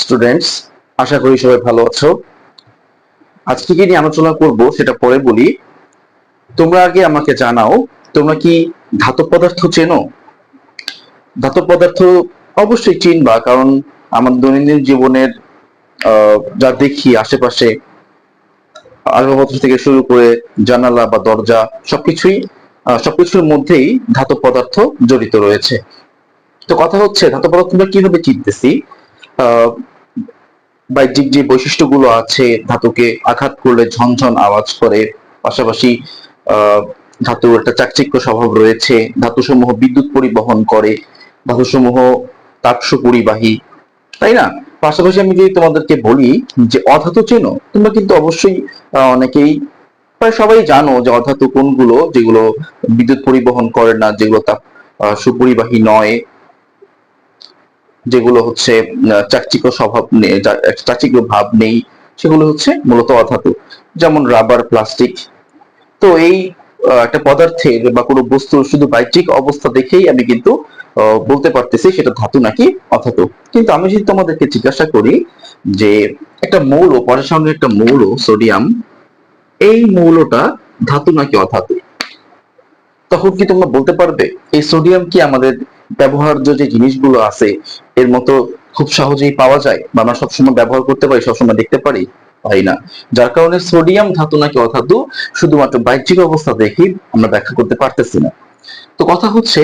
Students আশা করি সবাই ভালো আছো। আজকে কি নিয়ে আলোচনা করব সেটা পরে বলি। তোমরা আগে আমাকে জানাও, তোমরা কি ধাতব পদার্থ চেনো? ধাতব পদার্থ অবশ্যই চিনবা, কারণ আমার দৈনন্দিন জীবনের যা দেখি আশেপাশে, আসবাবপত্র থেকে শুরু করে জানালা বা দরজা, সবকিছুই সবকিছুর মধ্যেই ধাতব পদার্থ জড়িত রয়েছে। তো কথা হচ্ছে, ধাতব পদার্থ আমরা কীভাবে চিনতেছি? বাহ্যিক যে বৈশিষ্ট্যগুলো আছে, ধাতুকে আঘাত করলে ঝনঝন আওয়াজ করে, পাশাপাশি ধাতুর একটা চাকচিক্য স্বভাব রয়েছে, ধাতুসমূহ বিদ্যুৎ পরিবহন করে, ধাতুসমূহ তাপস পরিবাহী, তাই না? পাশাপাশি আমি যদি তোমাদেরকে বলি যে অধাতু চেনো তোমরা কিন্তু অবশ্যই অনেকেই প্রায় সবাই জানো যে অধাতু কোনগুলো, যেগুলো বিদ্যুৎ পরিবহন করে না, যেগুলো তাপ সুপরিবাহী নয় যেগুলো হচ্ছে আহ, চাকচিক্য স্বভাব নেই চাকচিক্য ভাব নেই সেগুলো হচ্ছে মূলত অধাতু। যেমন রাবার প্লাস্টিক তো এই একটা পদার্থের বা কোনো বস্তুর শুধু বাহ্যিক অবস্থা দেখেই আমি কিন্তু বলতে পারতেছি সেটা ধাতু নাকি অধাতু। কিন্তু আমি যদি তোমাদেরকে জিজ্ঞাসা করি যে একটা মৌল পটাশিয়ামের একটা মৌল সোডিয়াম এই মৌলটা ধাতু নাকি অধাতু? তখন কি তোমরা বলতে পারবে এই সোডিয়াম কি আমাদের ব্যবহার্য যে জিনিসগুলো আছে, এর মতো খুব সহজেই পাওয়া যায় বা আমরা সবসময় ব্যবহার করতে পারি, সবসময় দেখতে পারি পারি না? যার কারণে সোডিয়াম ধাতু নাকি অধাতু শুধুমাত্র বাহ্যিক অবস্থা দেখেই আমরা ব্যাখ্যা করতে পারতেছি না। তো কথা হচ্ছে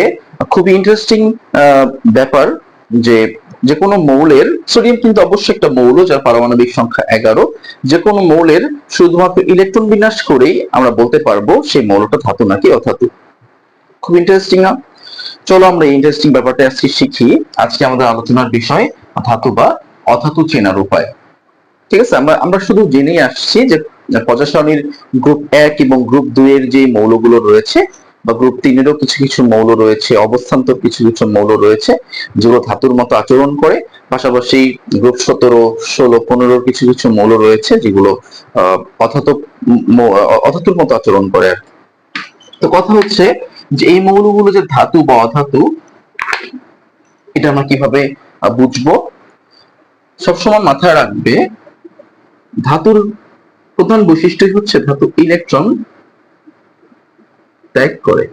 খুবই ইন্টারেস্টিং ব্যাপার যে যে কোনো মৌলের, সোডিয়াম কিন্তু অবশ্যই একটা মৌল যার পারমাণবিক সংখ্যা এগারো যে কোনো মৌলের শুধুমাত্র ইলেকট্রন বিন্যাস করেই আমরা বলতে পারব সেই মৌলটা ধাতু নাকি অধাতু। খুব ইন্টারেস্টিং না? চলো আমরা ইন্টারেস্টিং ব্যাপারটা আজকে শিখি। আজকে আমাদের আলোচনার বিষয় ধাতু বা অধাতু চেনার উপায়। ঠিক আছে? আমরা আমরা শুধু জেনেই আসছি যে পজাসনির গ্রুপ এক এবং গ্রুপ দুই এর যে মৌলগুলো রয়েছে বা গ্রুপ তিনেরও কিছু কিছু মৌল রয়েছে, অবস্থান্তর কিছু কিছু মৌল রয়েছে, যেগুলো ধাতুর মতো আচরণ করে। পাশাপাশি গ্রুপ সতেরো, ষোলো পনেরো কিছু কিছু মৌল রয়েছে যেগুলো, আহ, অধাতু, ম- অধাতুর মতো আচরণ করে তো কথা হচ্ছে যে এই মৌলগুলো যে ধাতু বা অধাতু, এটা আমরা কীভাবে বুঝব? সবসময় মাথায় রাখবে, ধাতুর প্রধান বৈশিষ্ট্য হচ্ছে ধাতু ইলেকট্রন ত্যাগ করে।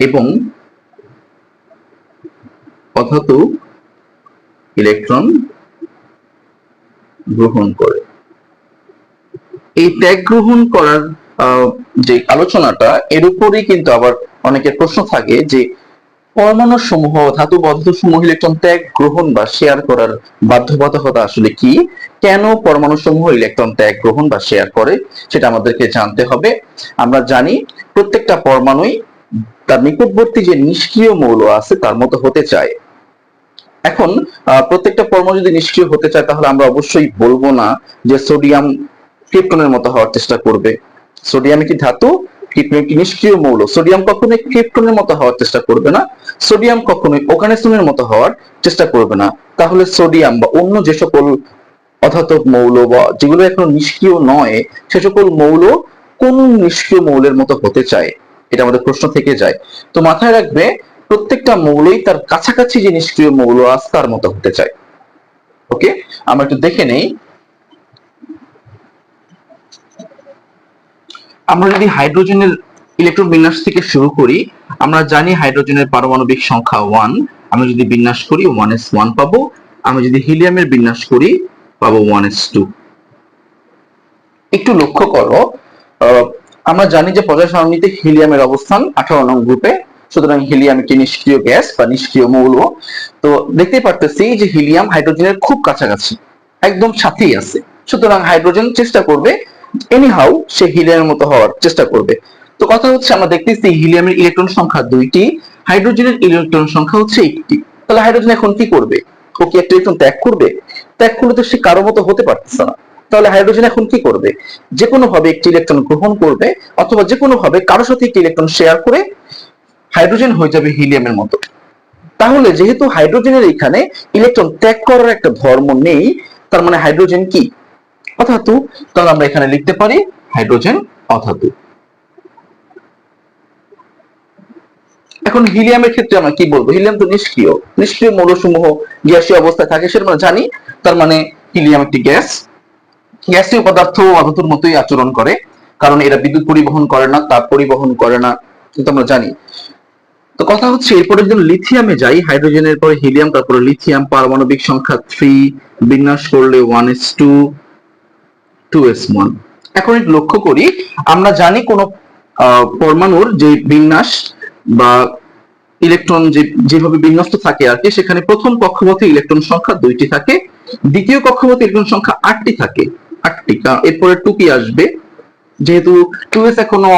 এবং অধাতু ইলেকট্রন গ্রহণ করে। এই ত্যাগ গ্রহণ করার যে আলোচনাটা, এর উপরেই কিন্তু আবার অনেকের প্রশ্ন থাকে যে পরমাণু সমূহ ধাতু বদ্ধ সমূহ ইলেকট্রন ত্যাগ, গ্রহণ বা শেয়ার করার বাধ্যবাধকতা আসলে কি? কেন পরমাণু সমূহ ইলেকট্রন ত্যাগ, গ্রহণ বা শেয়ার করে? সেটা আমাদেরকে জানতে হবে। আমরা জানি প্রত্যেকটা পরমাণুই তার নিকটবর্তী যে নিষ্ক্রিয় মৌল আছে তার মতো হতে চায়। এখন প্রত্যেকটা পরমাণু যদি নিষ্ক্রিয় হতে চায় তাহলে আমরা অবশ্যই বলব না যে সোডিয়াম ক্রিপ্টনের মতো হওয়ার চেষ্টা করবে। সোডিয়াম কি ধাতু একটি নিষ্ক্রিয় মৌল। সোডিয়াম কখনোই ক্রিপ্টনের মতো হওয়ার চেষ্টা করবে না। সোডিয়াম কখনোই ওকানেসনের মতো হওয়ার চেষ্টা করবে না। তাহলে সোডিয়াম বা অন্য যে সকল অধাতব মৌল বা যেগুলো এখন নিষ্ক্রিয় নয়, সে সকল মৌল কোন নিষ্ক্রিয় মৌলের মতো হতে চায়? এটা আমাদের প্রশ্ন থেকে যায়। তো মাথায় রাখবে, প্রত্যেকটা মৌলই তার কাছাকাছি যে নিষ্ক্রিয় মৌল আছে তার মতো হতে চায়। ওকে? আমরা একটু দেখে নেই। আমরা যদি হাইড্রোজেনের ইলেকট্রন বিন্যাস থেকে শুরু করি, আমরা জানি হাইড্রোজেনের পারমাণবিক সংখ্যা ওয়ান আমি যদি বিন্যাস করি ওয়ান এস ওয়ান পাবো। আমি যদি হিলিয়ামের বিন্যাস করি, পাবো ওয়ান এস টু একটু লক্ষ্য করো আমরা জানি যে পর্যায় সারণীতে হিলিয়ামের অবস্থান আঠারো নং গ্রুপে। সুতরাং হিলিয়াম একটি নিষ্ক্রিয় গ্যাস বা নিষ্ক্রিয় মৌল। তো দেখতেই পারতেছি যে হিলিয়াম হাইড্রোজেনের খুব কাছাকাছি, একদম সাথেই আছে। সুতরাং হাইড্রোজেন চেষ্টা করবে এনিহাউ সে হিলিয়ামের মতো হওয়ার চেষ্টা করবে। তো কথা হচ্ছে, আমরা দেখতেছি হিলিয়ামের ইলেকট্রন সংখ্যা দুইটি হাইড্রোজেনের ইলেকট্রন সংখ্যা হচ্ছে একটি। তাহলে হাইড্রোজেন এখন কি করবে? ও কি একটা ইলেকট্রন ত্যাগ করবে? ত্যাগ করলে তো সে কারও মতো হতে পারতেছে না। তাহলে হাইড্রোজেন এখন কি করবে? যে কোনো ভাবে একটি ইলেকট্রন গ্রহণ করবে, অথবা যে কোনো ভাবে কারোর সাথে একটি ইলেকট্রন শেয়ার করে হাইড্রোজেন হয়ে যাবে হিলিয়ামের মতো। তাহলে যেহেতু হাইড্রোজেনের এখানে ইলেকট্রন ত্যাগ করার একটা ধর্ম নেই, তার মানে হাইড্রোজেন কি? অধাতু, তাহলে আমরা এখানে লিখতে পারি হাইড্রোজেন অধাতু। এখন হিলিয়ামের ক্ষেত্রে আমরা কি বলব? হিলিয়াম তো নিষ্ক্রিয়। নিষ্ক্রিয় মৌলসমূহ গ্যাসীয় অবস্থায় থাকে, সেটা আমরা জানি। তার মানে হিলিয়াম একটি গ্যাস। গ্যাসীয় পদার্থ অধাতুর মতোই আচরণ করে, কারণ এরা বিদ্যুৎ পরিবহন করে না, তাপ পরিবহন করে না কিন্তু আমরা জানি। তো কথা হচ্ছে, এরপরে যদি লিথিয়ামে যাই, হাইড্রোজেনের পরে হিলিয়াম, তারপরে লিথিয়াম, পারমাণবিক সংখ্যা থ্রি বিন্যাস করলে one S two two one এখন লক্ষ্য করি, আমরা জানি কোন পরমাণুর যে বিন্যাস বা ইলেকট্রন যেভাবে বিন্যস্ত থাকে আর কি, সেখানে প্রথম কক্ষপথে ইলেকট্রন সংখ্যা দুইটি থাকে, দ্বিতীয় কক্ষপথে ইলেকট্রন সংখ্যা আটটি থাকে, আটটি। এরপরে টুপি আসবে? যেহেতু টু এস এখনও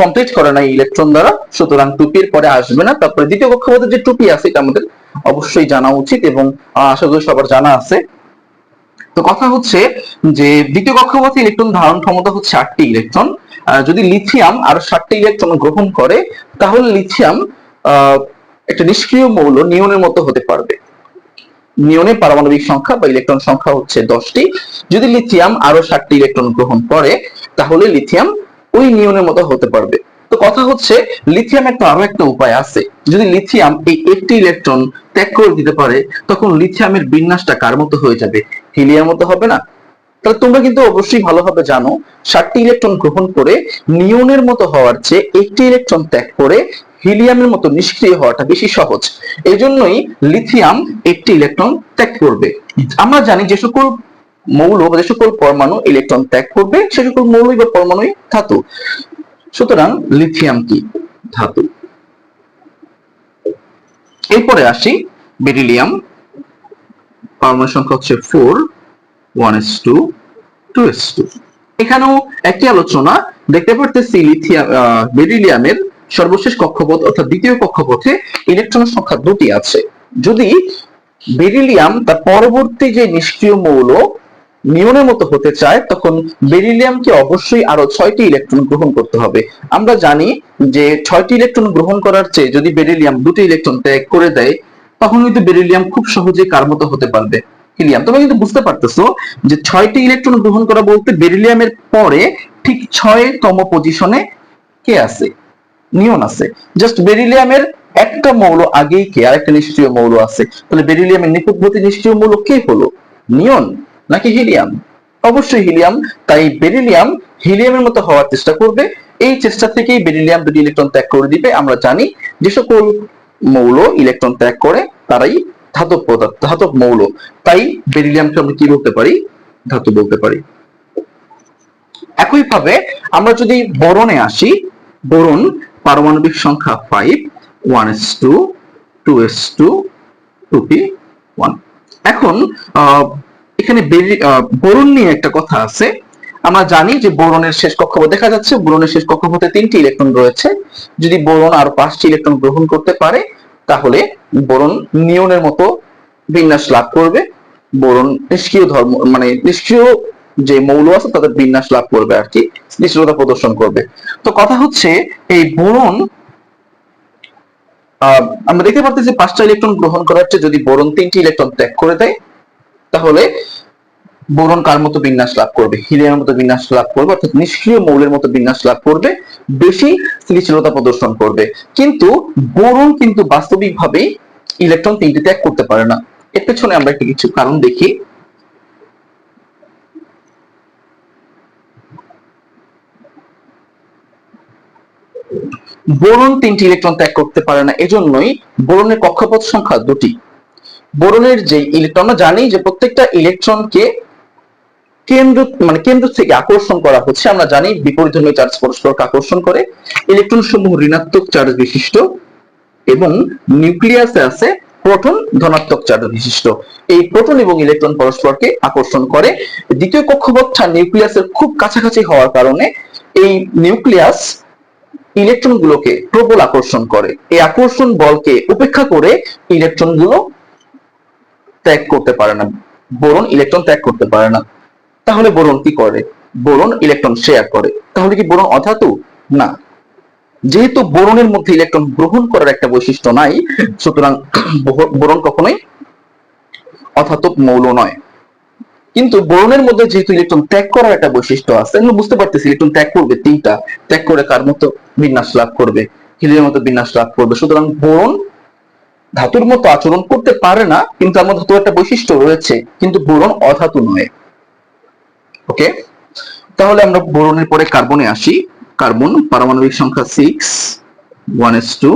কমপ্লিট করে নাই ইলেকট্রন দ্বারা, সুতরাং টুপির পরে আসবে না। তারপরে দ্বিতীয় কক্ষপথে যে টুপি আছে, এটা আমাদের অবশ্যই জানা উচিত এবং আশা করি সবার জানা আছে। তো কথা হচ্ছে যে দ্বিতীয় কক্ষপথে ইলেকট্রন ধারণ ক্ষমতা হচ্ছে আটটি ইলেকট্রন। যদি লিথিয়াম আরও ষাটটি ইলেকট্রন গ্রহণ করে, তাহলে লিথিয়াম একটা নিষ্ক্রিয় মৌল নিয়নের মতো হতে পারবে। নিয়নের পারমাণবিক সংখ্যা বা ইলেকট্রন সংখ্যা হচ্ছে দশটি। যদি লিথিয়াম আরও ষাটটি ইলেকট্রন গ্রহণ করে, তাহলে লিথিয়াম ওই নিয়নের মতো হতে পারবে। তো কথা হচ্ছে, লিথিয়াম একটা আরও একটা উপায় আছে। যদি লিথিয়াম এই একটি ইলেকট্রন ত্যাগ করে দিতে পারে, তখন লিথিয়ামের বিন্যাসটা কার মতো হয়ে যাবে? হিলিয়ার মতো হবে না। তাহলে তোমরা কিন্তু অবশ্যই ভালোভাবে জানো ষাটটি ইলেকট্রন গ্রহণ করে নিয়নের মতো হওয়ার চেয়ে একটি ইলেকট্রন ত্যাগ করে হিলিয়ামের মতো নিষ্ক্রিয় হওয়াটা বেশি সহজ। এই জন্যই লিথিয়াম একটি ইলেকট্রন ত্যাগ করবে। আমরা জানি যে সকল মৌল বা যে সকল পরমাণু ইলেকট্রন ত্যাগ করবে, সে সকল মৌলই বা পরমাণুই ধাতু। সুতরাং লিথিয়াম কি? ধাতু। এরপরে আসি বেরিলিয়াম। পরমাণু সংখ্যা হচ্ছে four one S two two S two এখানেও একটি আলোচনা, দেখতে পারতেছি লিথিয়াম বেরিলিয়ামের সর্বশেষ কক্ষপথ অর্থাৎ দ্বিতীয় কক্ষপথে ইলেকট্রনের সংখ্যা দুটি আছে। যদি বেরিলিয়াম তার পরবর্তী যে নিষ্ক্রিয় মৌল নিয়নের মতো হতে চায়, তখন বেরিলিয়ামকে অবশ্যই আরও ছয়টি ইলেকট্রন গ্রহণ করতে হবে। আমরা জানি যে ছয়টি ইলেকট্রন গ্রহণ করার চেয়ে যদি বেরিলিয়াম দুটি ইলেকট্রন ত্যাগ করে দেয় তখন কিন্তু বেরিলিয়াম খুব সহজে মতো হতে পারবে। হিলিয়াম তোমরা কিন্তু বুঝতে পারতেছো যে ছয়টি ইলেকট্রন গ্রহণ করা বলতে বেরিলিয়ামের পরে ঠিক ছয়তম পজিশনে কে আছে? নিয়ন আছে। জাস্ট বেরিলিয়ামের একটা মৌল আগেই কে? আরেকটা নিষ্ক্রিয় মৌল আছে। তাহলে বেরিলিয়ামের নিকটবর্তী নিষ্ক্রিয় মৌল কে হলো? নিয়ন নাকি হিলিয়াম? অবশ্যই হিলিয়াম, তাই বেরিলিয়াম হিলিয়ামের মতো হওয়ার চেষ্টা করবে। এই চেষ্টা থেকেই বেরিলিয়াম দুটি ইলেকট্রন ত্যাগ করে দিবে। আমরা জানি যে সকল মৌল ইলেকট্রন ত্যাগ করে তারাই ধাতব পদার্থ ধাতব মৌল। তাই বেরিলিয়ামকে আমরা কি বলতে পারি? ধাতু বলতে পারি। একইভাবে আমরা যদি বরণে আসি বোরন পারমাণবিক সংখ্যা five one S two two S two two P one এখন এখানে বেরি- আহ, বোরন নিয়ে একটা কথা আছে। আমরা জানি যে বোরনের শেষ কক্ষপথ দেখা যাচ্ছে। বোরনের শেষ কক্ষপথে তিনটি ইলেকট্রন রয়েছে। যদি বোরন আর পাঁচটি ইলেকট্রন গ্রহণ করতে পারে, তাহলে বোরন নিয়নের মতো বিন্যাস লাভ করবে। বোরন নিষ্ক্রিয় ধর্ম মানে নিষ্ক্রিয় যে মৌল আছে, তাদের বিন্যাস লাভ করবে আর কি, নিষ্ক্রিয়তা প্রদর্শন করবে। তো কথা হচ্ছে, এই বোরন আমরা দেখতে যে পাঁচটা ইলেকট্রন গ্রহণ করার চেয়ে যদি বোরন তিনটি ইলেকট্রন ত্যাগ করে দেয়, তাহলে বোরন কার মতো বিন্যাস লাভ করবে? হিলিয়ামের মতো বিন্যাস লাভ করবে, অর্থাৎ নিষ্ক্রিয় মৌলের মতো বিন্যাস লাভ করবে, বেশি স্থিতিশীলতা প্রদর্শন করবে। কিন্তু বোরন কিন্তু বাস্তবিকভাবেই ইলেকট্রন তিনটি ত্যাগ করতে পারে না। এর পেছনে আমরা একটু কিছু কারণ দেখি। বোরন তিনটি ইলেকট্রন ত্যাগ করতে পারে না, এজন্যই বোরনের কক্ষপথ সংখ্যা দুটি। বোরনের যে ইলেকট্রন জানি যে প্রত্যেকটা ইলেকট্রনকে কেন্দ্র মানে কেন্দ্র থেকে আকর্ষণ করা হচ্ছে, আমরা জানি বিপরীতধর্মী চার্জ পরস্পরকে আকর্ষণ করে। ইলেকট্রন সমূহ ঋণাত্মক চার্জ বিশিষ্ট এবং নিউক্লিয়াসে আছে প্রোটন ধনাত্মক চার্জ বিশিষ্ট। এই প্রোটন এবং ইলেকট্রন পরস্পরকে আকর্ষণ করে। দ্বিতীয় কক্ষপথটা নিউক্লিয়াসের খুব কাছাকাছি হওয়ার কারণে এই নিউক্লিয়াস ইলেকট্রন গুলোকে প্রবল আকর্ষণ করে। এই আকর্ষণ বলকে উপেক্ষা করে ইলেকট্রনগুলো ত্যাগ করতে পারে না। বোরন ইলেকট্রন ত্যাগ করতে পারে না। তাহলে বোরন কি করে? বোরন ইলেকট্রন শেয়ার করে। তাহলে কি বোরন অধাতু? না। যেহেতু বোরনের মধ্যে ইলেকট্রন গ্রহণ করার একটা বৈশিষ্ট্য নাই, সুতরাং বোরন কখনোই অধাতব মৌল নয়। কিন্তু বোরনের মধ্যে যেহেতু ইলেকট্রন ত্যাগ করার একটা বৈশিষ্ট্য আছে আমরা বুঝতে পারতেছি ইলেকট্রন ত্যাগ করবে তিনটা। ত্যাগ করে কার মতো বিন্যাস লাভ করবে? হিলিয়ামের মতো বিন্যাস লাভ করবে। সুতরাং বোরন ধাতুর মতো আচরণ করতে পারে না, কিন্তু আমার ধাতু একটা বৈশিষ্ট্য রয়েছে, কিন্তু বোরন অধাতু নয়। ওকে তাহলে আমরা বোরনের পরে কার্বনে আসি। কার্বন পারমাণবিক সংখ্যা six one S two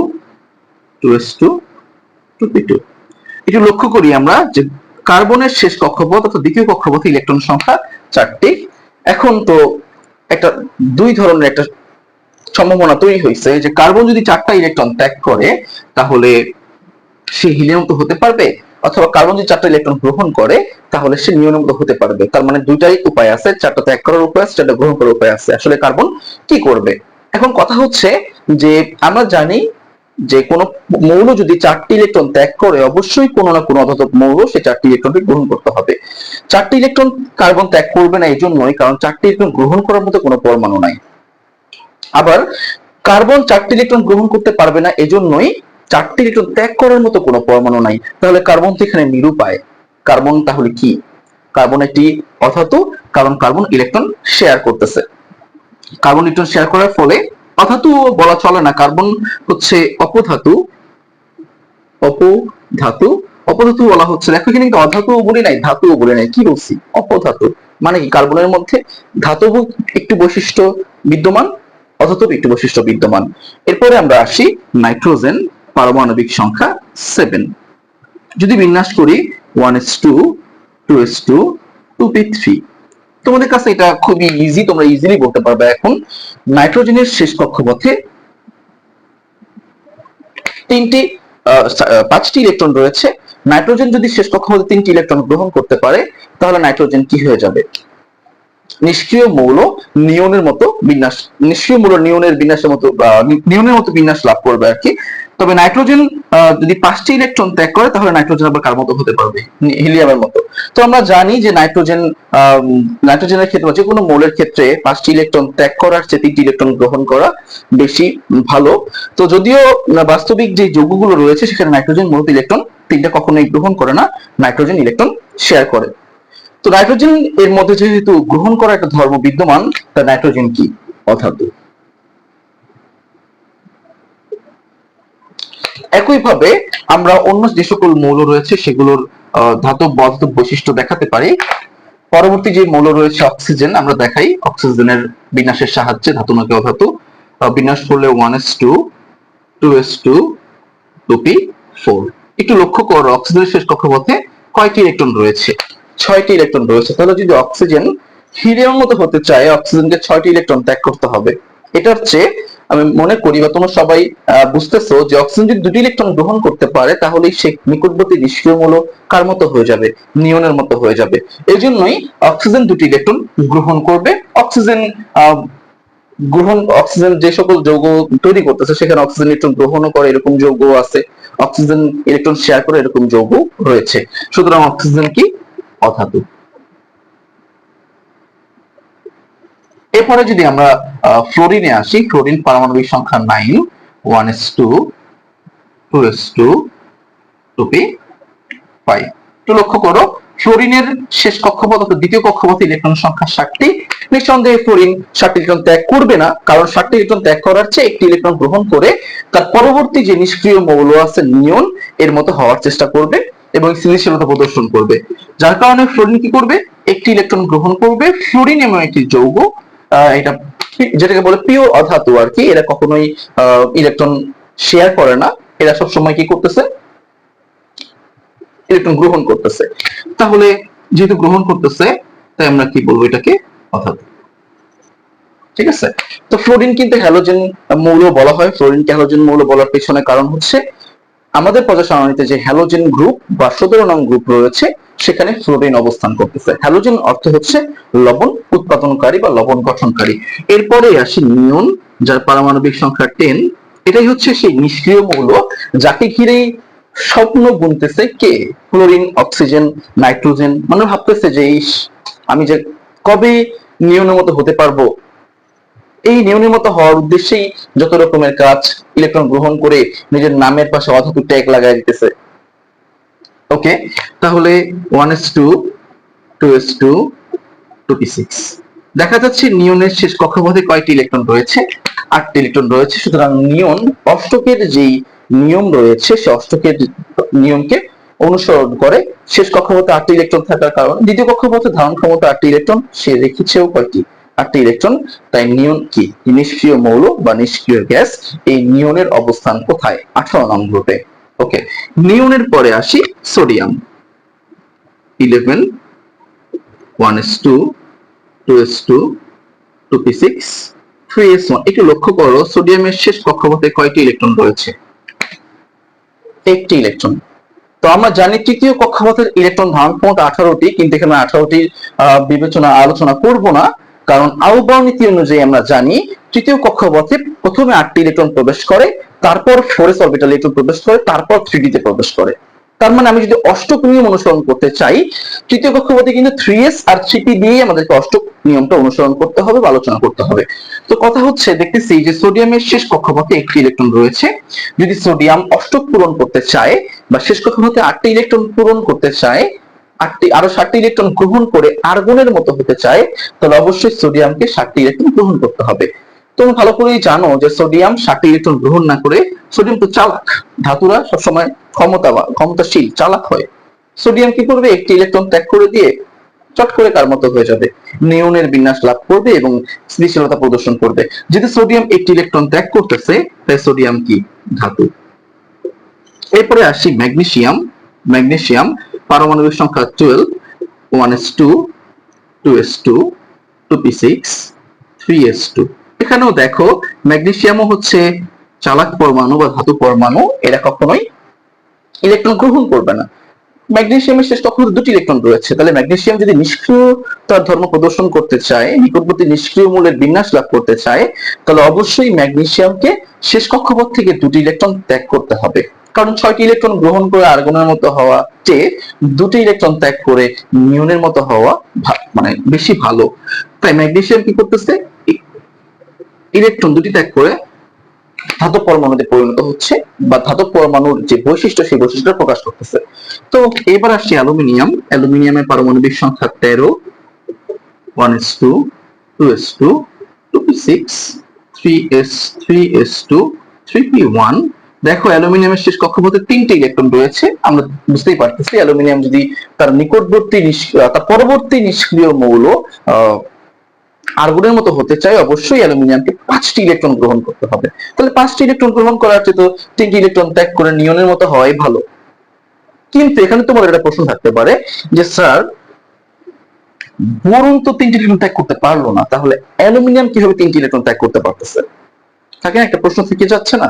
two S two two P two একটু লক্ষ্য করি আমরা যে কার্বনের শেষ কক্ষপথ অর্থাৎ দ্বিতীয় কক্ষপথে ইলেকট্রন সংখ্যা চারটি। এখন তো একটা, দুই ধরনের একটা সম্ভাবনা তৈরি হয়েছে যে কার্বন যদি চারটা ইলেকট্রন ত্যাগ করে, তাহলে সে হিলিয়াম তো হতে পারবে। অথবা কার্বন যদি চারটা ইলেকট্রন গ্রহণ করে, তাহলে সে নিউনের মতো হতে পারবে। তার মানে দুইটাই উপায় আছে চারটা ত্যাগ করার উপায় আছে, চারটা গ্রহণ করার উপায় আছে। আসলে কার্বন কি করবে? এখন কথা হচ্ছে যে, আমরা জানি যে কোন মৌল যদি চারটি ইলেকট্রন ত্যাগ করে, অবশ্যই কোনো না কোনো অধাতব মৌল সে চারটি ইলেকট্রনকে গ্রহণ করতে হবে। চারটি ইলেকট্রন কার্বন ত্যাগ করবে না এই জন্যই কারণ চারটি ইলেকট্রন গ্রহণ করার মতো কোনো পরমাণু নাই। আবার কার্বন চারটি ইলেকট্রন গ্রহণ করতে পারবে না এজন্যই চারটি ইলেকট্রন ত্যাগ করার মতো কোনো পরমাণু নাই। তাহলে কার্বন তো এখানে নিরুপায়। কার্বন তাহলে কি? কার্বন একটি অধাতু, কারণ কার্বন ইলেকট্রন শেয়ার করতেছে। কার্বন ইলেকট্রন শেয়ার করার ফলে অধাতু বলা চলে না, কার্বন হচ্ছে অপধাতু। অপধাতু। অপধাতু বলা হচ্ছে দেখো এখানে কিন্তু অধাতু বলি নাই ধাতু বলি নাই। কি বলছি? অপধাতু। মানে কি? কার্বনের মধ্যে ধাতব একটু বৈশিষ্ট্য বিদ্যমান অধাতব একটু বৈশিষ্ট্য বিদ্যমান। এরপরে আমরা আসি নাইট্রোজেন পারমাণবিক সংখ্যা সেভেন যদি বিন্যাস করি one S two two S two two P three তোমাদের কাছে এটা খুবই ইজি তোমরা ইজিলি বলতে পারবে এখন। নাইট্রোজেনের শেষ কক্ষপথে তিনটি পাঁচটি ইলেকট্রন রয়েছে। নাইট্রোজেন যদি শেষ কক্ষপথে তিনটি ইলেকট্রন গ্রহণ করতে পারে, তাহলে নাইট্রোজেন কি হয়ে যাবে? নিষ্ক্রিয় মৌল নিয়নের মতো বিন্যাস, নিষ্ক্রিয় মৌল নিয়নের বিন্যাসের মতো নিয়নের মতো বিন্যাস লাভ করবে আর কি। তবে নাইট্রোজেন যদি পাঁচটি ইলেকট্রন ত্যাগ করে, তাহলে নাইট্রোজেন আবার কার মতো হতে পারবে? হিলিয়ামের মতো। তো আমরা জানি যে নাইট্রোজেন নাইট্রোজেনের ক্ষেত্রে যে কোনো মৌলের ক্ষেত্রে পাঁচটি ইলেকট্রন ত্যাগ করার চেয়ে তিনটি ইলেকট্রন গ্রহণ করা বেশি ভালো। তো যদিও বাস্তবিক যে যৌগগুলো রয়েছে, সেখানে নাইট্রোজেন মূলত ইলেকট্রন তিনটা কখনোই গ্রহণ করে না, নাইট্রোজেন ইলেকট্রন শেয়ার করে। তো নাইট্রোজেন এর মধ্যে যেহেতু গ্রহণ করা একটা ধর্ম বিদ্যমান, তা নাইট্রোজেন কি? অধাতু। একইভাবে আমরা অন্য যে সকল মৌল রয়েছে সেগুলোর ধাতব বা বৈশিষ্ট্য দেখাতে পারি। পরবর্তী যে মৌল রয়েছে অক্সিজেন, আমরা দেখাই। অক্সিজেনের বিন্যাসের সাহায্যে ধাতু নাকি অধাতু? বিন্যাস করলে one S two two S two two P four একটু লক্ষ্য করো, অক্সিজেনের শেষ কক্ষপথে কয়টি ইলেকট্রন রয়েছে? ছয়টি ইলেকট্রন রয়েছে। তাহলে যদি অক্সিজেন হিলিয়ামের মতো হতে চায়, অক্সিজেনকে ছয়টি ইলেকট্রন ত্যাগ করতে হবে। এটার চেয়ে আমি মনে করি বা তোমরা সবাই বুঝতেছো যে অক্সিজেন যদি দুটি ইলেকট্রন গ্রহণ করতে পারে তাহলে সে নিকটবর্তী নিষ্ক্রিয় মূল কার মতো হয়ে যাবে? নিয়নের মতো হয়ে যাবে। এই জন্যই অক্সিজেন দুটি ইলেকট্রন গ্রহণ করবে। অক্সিজেন গ্রহণ অক্সিজেন যে সকল যৌগ তৈরি করতেছে, সেখানে অক্সিজেন ইলেকট্রন গ্রহণও করে, এরকম যৌগ আছে। অক্সিজেন ইলেকট্রন শেয়ার করে, এরকম যৌগ রয়েছে। সুতরাং অক্সিজেন কি? অধাতু। এরপরে যদি আমরা ফ্লোরিনে আসি ফ্লোরিন পারমাণবিক সংখ্যা nine one S two two S two two P five একটু লক্ষ্য করো ফ্লোরিনের শেষ কক্ষপথ অর্থাৎ দ্বিতীয় কক্ষপথে ইলেকট্রন সংখ্যা ষাটটি। নিঃসন্দেহে ফ্লোরিন ষাটটি ইলেকট্রন ত্যাগ করবে না, কারণ ষাটটি ইলেকট্রন ত্যাগ করার চেয়ে একটি ইলেকট্রন গ্রহণ করে তার পরবর্তী যে নিষ্ক্রিয় মৌল আছে নিয়ন, এর মতো হওয়ার চেষ্টা করবে এবং স্থিতিশীলতা প্রদর্শন করবে। যার কারণে ফ্লোরিন কি করবে? একটি ইলেকট্রন গ্রহণ করবে। ফ্লোরিন এমন একটি যৌগ এটা যেটাকে বলে পিওর অধাতু আর কি, এরা কখনোই ইলেকট্রন শেয়ার করে না। এরা সব সময় কি করতেছে? ইলেকট্রন গ্রহণ করতেছে। তাহলে যেহেতু গ্রহণ করতেছে, তাই আমরা কি বলব এটাকে? অধাতু। ঠিক আছে? তো ফ্লোরিন কিন্তু হ্যালোজেন মৌল বলা হয়। ফ্লোরিনকে হ্যালোজেন মৌল বলার পেছনে কারণ হচ্ছে, আমাদের পর্যায় সারণীতে যে হ্যালোজেন গ্রুপ বা সতেরো নং গ্রুপ রয়েছে সেখানে ফ্লোরিন অবস্থান করতেছে। হ্যালোজেন অর্থ হচ্ছে লবণ উৎপাদনকারী বা লবণ গঠনকারী। এরপরে আসি নিয়ন যার পারমাণবিক সংখ্যা টেন। এটাই হচ্ছে সেই নিষ্ক্রিয় মৌল, যাকে ঘিরে স্বপ্ন গুনতেছে কে? Fluorine, oxygen, nitrogen. মানে ভাবতেছে যে আমি যে কবে নিয়নের মতো হতে পারব? এই নিয়মের মতো হওয়ার উদ্দেশ্যেই যত রকমের কাজ ইলেকট্রন গ্রহণ করে নিজের নামের পাশে অধাতু ট্যাগ লাগাই দিতেছে। ওকে তাহলে one S two two S two two P six দেখা যাচ্ছে নিয়নের শেষ কক্ষপথে কয়টি ইলেকট্রন রয়েছে? আটটি ইলেকট্রন রয়েছে, সুতরাং নিয়ন অষ্টকের যেই নিয়ম রয়েছে, সে অষ্টকের নিয়মকে অনুসরণ করে। শেষ কক্ষপথে আটটি ইলেকট্রন থাকার কারণে দ্বিতীয় কক্ষপথে ধারণ ক্ষমতা আটটি ইলেকট্রন সে রেখেছেও কয়টি? আটটি ইলেকট্রন তাই নিয়ন কি? নিষ্ক্রিয় মৌল বা নিষ্ক্রিয় গ্যাস, এই নিয়নের অবস্থান কোথায়? আঠারো নং গ্রুপে ওকে নিয়নের পরে আসি sodium eleven one S two two S two two P six three S one একটু লক্ষ্য করো সোডিয়ামের শেষ কক্ষপথে কয়টি ইলেকট্রন রয়েছে? একটি ইলেকট্রন তো আমরা জানি তৃতীয় কক্ষপথের ইলেকট্রন ধারণ ক্ষমতা আঠারোটি, কিন্তু এখানে আঠারোটি বিবেচনা, আলোচনা করব না, কারণ আহ্বান নীতি অনুযায়ী আমরা জানি তৃতীয় কক্ষপথে প্রথমে আটটি ইলেকট্রন প্রবেশ করে তারপর ফোরেস অরবিটাল ইলেকট্রন প্রবেশ করে, তারপর থ্রি তে প্রবেশ করে। তার মানে আমি যদি অষ্টক নিয়ম অনুসরণ করতে চাই, তৃতীয় কক্ষপথে কিন্তু থ্রি এস আর থ্রি পি দিয়ে আমাদেরকে অষ্টক নিয়মটা অনুসরণ করতে হবে বা আলোচনা করতে হবে। তো কথা হচ্ছে, দেখতেছি যে সোডিয়ামের শেষ কক্ষপথে একটি ইলেকট্রন রয়েছে। যদি সোডিয়াম অষ্টক পূরণ করতে চায় বা শেষ কক্ষপথে আটটি ইলেকট্রন পূরণ করতে চায়, আটটি, আরও ষাটটি ইলেকট্রন গ্রহণ করে আর্গনের মতো হতে চায়, তাহলে অবশ্যই সোডিয়ামকে ষাটটি ইলেকট্রন গ্রহণ করতে হবে। তুমি ভালো করেই জানো যে সোডিয়াম ষাটটি ইলেকট্রন গ্রহণ না করে সোডিয়াম তো চালাক। ধাতুরা সবসময় ক্ষমতা ক্ষমতাশীল, চালাক হয়। সোডিয়াম কি করবে? একটি ইলেকট্রন ত্যাগ করে দিয়ে চট করে কার মতো হয়ে যাবে। নিয়নের বিন্যাস লাভ করবে এবং স্থিতিশীলতা প্রদর্শন করবে। যদি সোডিয়াম একটি ইলেকট্রন ত্যাগ করতেছে তাই সোডিয়াম কি? ধাতু। এরপরে আসি ম্যাগনেসিয়াম। ম্যাগনেসিয়াম, পারমাণবিক সংখ্যা twelve one S two two S two two P six three S two এখানেও দেখো ম্যাগনেসিয়ামও হচ্ছে চালাক পরমাণু বা ধাতু পরমাণু, এরা কখনোই ইলেকট্রন গ্রহণ করবে না। ম্যাগনেসিয়ামের শেষ কক্ষপথে দুটি ইলেকট্রন রয়েছে। তাহলে ম্যাগনেসিয়াম যদি নিষ্ক্রিয় তার ধর্ম প্রদর্শন করতে চায়, নিকটবর্তী নিষ্ক্রিয় মূলের বিন্যাস লাভ করতে চায়, তাহলে অবশ্যই ম্যাগনেসিয়ামকে শেষ কক্ষপথ থেকে দুটি ইলেকট্রন ত্যাগ করতে হবে। কারণ ছয়টি ইলেকট্রন গ্রহণ করে আর্গনের মতো হওয়া চেয়ে দুটি ইলেকট্রন ত্যাগ করে নিউনের মতো হওয়া মানে বেশি ভালো। তাই ম্যাগনেসিয়াম কি করতেছে? ইলেকট্রন দুটি ত্যাগ করে ধাতব পরমাণুতে পরিণত হচ্ছে বা ধাতব পরমাণুর যে বৈশিষ্ট্য, সেই বৈশিষ্ট্য প্রকাশ করতেছে। তো এবার আসছি অ্যালুমিনিয়াম। অ্যালুমিনিয়ামের পারমাণবিক সংখ্যা তেরো one S two two S two two P six three S three S two three P one দেখো, অ্যালুমিনিয়ামের শেষ কক্ষপথে তিনটি ইলেকট্রন রয়েছে। আমরা বুঝতেই পারতেছি, অ্যালুমিনিয়াম যদি তার নিকটবর্তী তার পরবর্তী নিষ্ক্রিয় মৌল আর্গনের মতো হতে চাই অবশ্যই অ্যালুমিনিয়ামকে পাঁচটি ইলেকট্রন গ্রহণ করতে হবে। তাহলে পাঁচটি ইলেকট্রন গ্রহণ করার চেয়ে তো তিনটি ইলেকট্রন ত্যাগ করে নিয়নের মতো হওয়াই ভালো। কিন্তু এখানে তোমার একটা প্রশ্ন থাকতে পারে যে, স্যার বোরন তো তিনটি ইলেকট্রন ত্যাগ করতে পারল না, তাহলে অ্যালুমিনিয়াম কীভাবে তিনটি ইলেকট্রন ত্যাগ করতে পারতেছে? থাকে একটা প্রশ্ন থেকে যাচ্ছে না?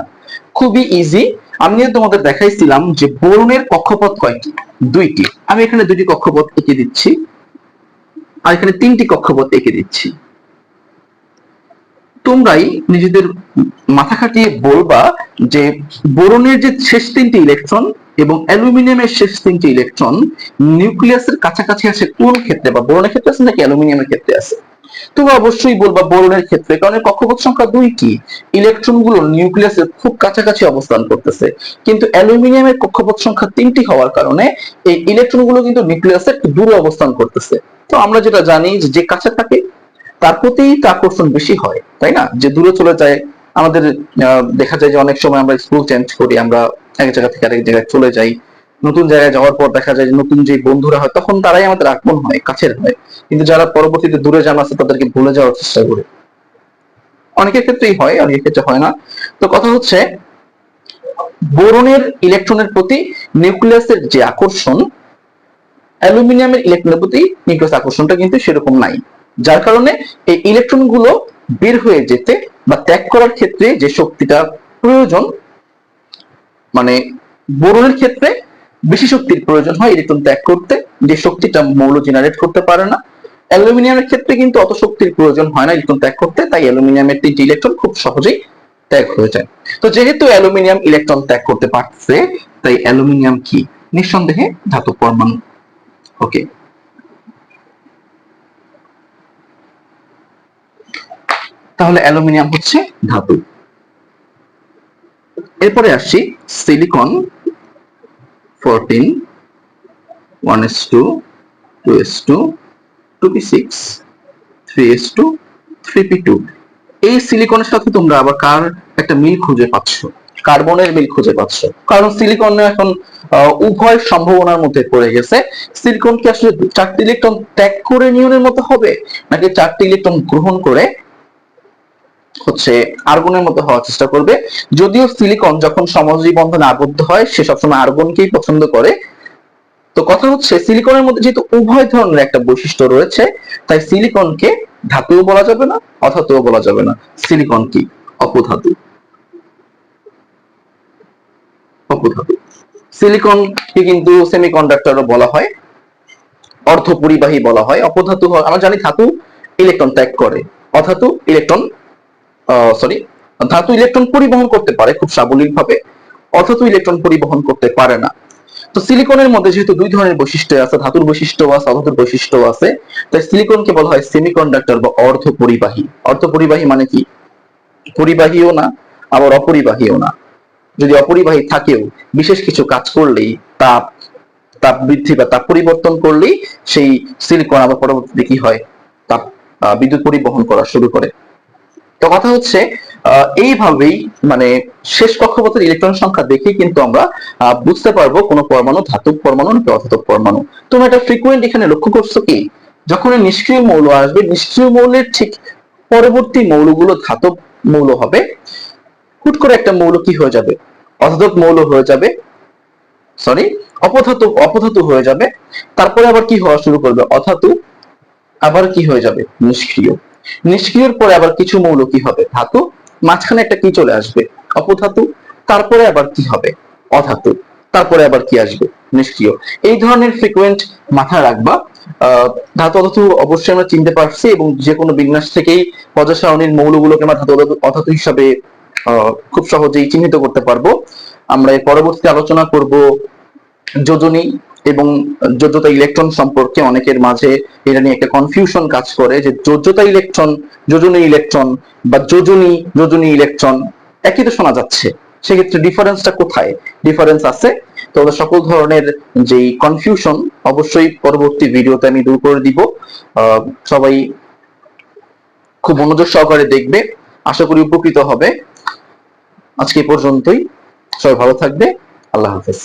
খুবই ইজি আমি তোমাদের দেখাইছিলাম যে বোরনের কক্ষপথ কয়টি? দুইটি। আমি এখানে দুইটি কক্ষপথ এঁকে দিচ্ছি। আর এখানে তিনটি কক্ষপথ এঁকে দিচ্ছি। তোমরাই নিজেদের মাথা খাটিয়ে বলবা যে বোরনের যে শেষ তিনটি ইলেকট্রন এবং অ্যালুমিনিয়ামের শেষ তিনটি ইলেকট্রন নিউক্লিয়াসের কাছাকাছি আছে কোন ক্ষেত্রে বা বোরনের ক্ষেত্রে আছে নাকি অ্যালুমিনিয়ামের ক্ষেত্রে আছে? তুমি অবশ্যই বলবা বোরনের ক্ষেত্রে, কারণ কক্ষপথ সংখ্যা দুইটি ইলেকট্রনগুলো নিউক্লিয়াসের খুব কাছাকাছি অবস্থান করতেছে, কিন্তু অ্যালুমিনিয়ামের কক্ষপথ সংখ্যা তিনটি হওয়ার কারণে এই ইলেকট্রনগুলো কিন্তু নিউক্লিয়াসের দূরে অবস্থান করতেছে। তো আমরা যেটা জানি যে কাছে থাকে তার প্রতি আকর্ষণ বেশি হয়, তাই না? যে দূরে চলে যায়, আমাদের দেখা যায় যে অনেক সময় আমরা স্কুল চেঞ্জ করি, আমরা এক জায়গা থেকে আরেক জায়গায় চলে যাই, নতুন জায়গায় যাওয়ার পর দেখা যায় যে নতুন যে বন্ধুরা হয়, তখন তারাই আমাদের আগমন হয়, কাছের হয়। কিন্তু যারা পরবর্তীতে দূরে যান আছে, তাদেরকে ভুলে যাওয়ার চেষ্টা করে। অনেকের ক্ষেত্রেই হয়, অনেকের ক্ষেত্রে হয় না। তো কথা হচ্ছে, বোরনের ইলেকট্রনের প্রতি নিউক্লিয়াসের যে আকর্ষণ অ্যালুমিনিয়ামের ইলেকট্রনের প্রতি নিউক্লিয়াস আকর্ষণটা কিন্তু সেরকম নাই। যার কারণে এই ইলেকট্রনগুলো বের হয়ে যেতে বা ত্যাগ করার ক্ষেত্রে যে শক্তিটা প্রয়োজন মানে বোরনের ক্ষেত্রে বেশি শক্তির প্রয়োজন হয় ইলেকট্রন ত্যাগ করতে, যে শক্তিটা মৌল জেনারেট করতে পারে না। অ্যালুমিনিয়ামের ক্ষেত্রে কিন্তু অত শক্তির প্রয়োজন হয় না ইলেকট্রন ত্যাগ করতে, তাই অ্যালুমিনিয়ামের তিনটি ইলেকট্রন খুব সহজেই ত্যাগ হয়ে যায়। তো যেহেতু অ্যালুমিনিয়াম ইলেকট্রন ত্যাগ করতে পারছে, তাই অ্যালুমিনিয়াম কি? নিঃসন্দেহে ধাতু পরমাণু। ওকে তাহলে অ্যালুমিনিয়াম হচ্ছে ধাতু। এরপরে আসছি silicon fourteen one S two two S two two P six three S two three P two এই সিলিকনের সাথে তোমরা আবার কার একটা মিল খুঁজে পাচ্ছ? কার্বনের মিল খুঁজে পাচ্ছ। কারণ সিলিকন এখন উভয় সম্ভাবনার মধ্যে পড়ে গেছে। সিলিকন কি আসলে চারটি ইলেকট্রন ত্যাগ করে নিয়নের মতো হবে? নাকি চারটি ইলেকট্রন গ্রহণ করে হচ্ছে আর্গনের মতো হওয়ার চেষ্টা করবে। যদিও সিলিকন যখন সমাজী বন্ধনে আবদ্ধ হয়, সে সবসময় আর্গনকেই পছন্দ করে। তো কথা হচ্ছে সিলিকনের মধ্যে যেহেতু উভয় ধরনের একটা বৈশিষ্ট্য রয়েছে, তাই সিলিকনকে ধাতুও বলা যাবে না, অধাতুও বলা যাবে না। সিলিকন কি অপধাতু। অপধাতু। সিলিকনকে কিন্তু সেমিকন্ডাক্টরও বলা হয়, অর্ধপরিবাহী বলা হয়। অপধাতু আমরা জানি ধাতু ইলেকট্রন ত্যাগ করে, অধাতু ইলেকট্রন সরি ধাতু ইলেকট্রন পরিবহন করতে পারে খুব সাবলীলভাবে অধাতু ইলেকট্রন পরিবহন করতে পারে না। তো সিলিকনের মধ্যে যেহেতু দুই ধরনের বৈশিষ্ট্য আছে, ধাতুর বৈশিষ্ট্য আছে, অধাতুর বৈশিষ্ট্য আছে, তাই সিলিকনকে বলা হয় সেমিকন্ডাক্টর বা অর্ধ পরিবাহী অর্ধ পরিবাহী মানে কি? পরিবাহীও না, আবার অপরিবাহীও না। যদি অপরিবাহী থাকেও, বিশেষ কিছু কাজ করলেই তাপ তাপ বৃদ্ধি বা তাপ পরিবর্তন করলেই সেই সিলিকন আবার পরবর্তীতে কি হয়? তাপ বিদ্যুৎ পরিবহন করা শুরু করে। তো কথা হচ্ছে এইভাবেই মানে শেষ কক্ষপথের ইলেকট্রন সংখ্যা দেখে কিন্তু আমরা বুঝতে পারব কোন পরমাণু ধাতব পরমাণু নাকি অধাতব পরমাণু। তোমরা এটা ফ্রিকুয়েন্ট এখানে লক্ষ্য করছ কি? যখন নিষ্ক্রিয় মৌল আসবে, নিষ্ক্রিয় মৌলের ঠিক পরবর্তী মৌলগুলো ধাতব মৌল হবে। হুট করে একটা মৌল কি হয়ে যাবে? অধাতব মৌল হয়ে যাবে। সরি অপধাতু অপধাতু হয়ে যাবে। তারপরে আবার কি হওয়া শুরু করবে? অধাতু আবার কি হয়ে যাবে? নিষ্ক্রিয়। নিষ্ক্রিয়র পরে আবার কিছু মৌল কি হবে? ধাতু। মাঝখানে একটা কি চলে আসবে? অপধাতু। তারপরে আবার কি হবে? অধাতু। তারপরে আবার কি আসবে? নিষ্ক্রিয়। এই ধরনের ফ্রিকুয়েন্ট মাথায় রাখবা। ধাতু অধাতু অবশ্যই আমরা চিনতে পারছি এবং যে কোনো বিন্যাস থেকেই সারণীর মৌলগুলোকে আমরা ধাতু অধাতু- হিসাবে খুব সহজেই চিহ্নিত করতে পারব। আমরা এর পরবর্তী আলোচনা করব যোজনী এবং যোজ্যতা ইলেকট্রন সম্পর্কে অনেকের মাঝে এটা নিয়ে একটা কনফিউশন কাজ করে যে যোজ্যতা ইলেকট্রন, যোজনী ইলেকট্রন বা যোজনী যোজনী ইলেকট্রন একই তো শোনা যাচ্ছে। সেক্ষেত্রে ডিফারেন্সটা কোথায়? ডিফারেন্স আছে। তো সকল ধরনের যে কনফিউশন অবশ্যই পরবর্তী ভিডিওতে আমি দূর করে দিব। সবাই খুব মনোযোগ সহকারে দেখবে। আশা করি উপকৃত হবে। আজকে পর্যন্তই। সবাই ভালো থাকবে। আল্লাহ হাফেজ।